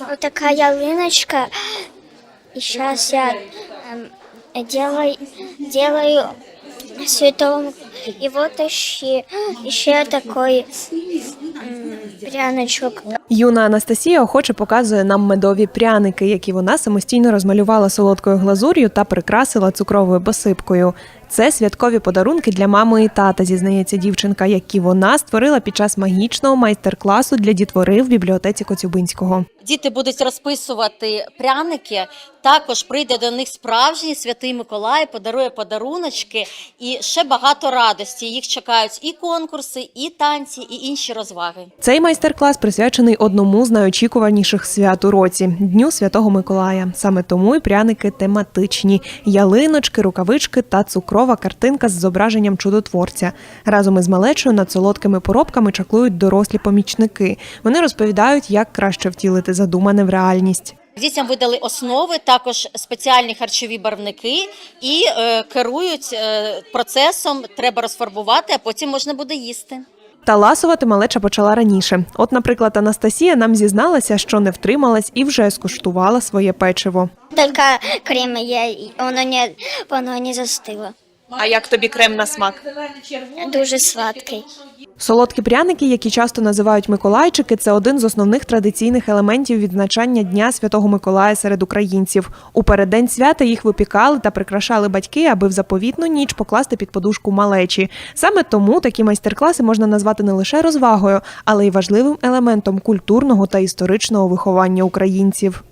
вот такая ялиночка. И сейчас я эм, делаю, делаю цветом. И вот еще, еще такой м, пряночок. Юна Анастасія охоче показує нам медові пряники, які вона самостійно розмалювала солодкою глазур'ю та прикрасила цукровою посипкою. Це святкові подарунки для мами і тата, зізнається дівчинка, які вона створила під час магічного майстер-класу для дітвори в бібліотеці Коцюбинського. Діти будуть розписувати пряники. Також прийде до них справжній святий Миколай, подарує подаруночки і ще багато радості. Їх чекають і конкурси, і танці, і інші розваги. Цей майстер-клас присвячений одному з найочікуваніших свят у році Дню Святого Миколая. Саме тому й пряники тематичні: ялиночки, рукавички та цукрова картинка з зображенням чудотворця. Разом із малечою над солодкими поробками чаклують дорослі помічники. Вони розповідають, як краще втілити задумане в реальність. Дітям видали основи, також спеціальні харчові барвники і е, керують е, процесом. Треба розфарбувати, а потім можна буде їсти. Та ласувати малеча почала раніше. От, наприклад, Анастасія нам зізналася, що не втрималась і вже скуштувала своє печиво. Только крем я, и оно не, воно не застило. А як тобі крем на смак? Дуже сладкий. Солодкі пряники, які часто називають Миколайчики, це один з основних традиційних елементів відзначання Дня Святого Миколая серед українців. У переддень свята їх випікали та прикрашали батьки, аби в заповітну ніч покласти під подушку малечі. Саме тому такі майстер-класи можна назвати не лише розвагою, але й важливим елементом культурного та історичного виховання українців.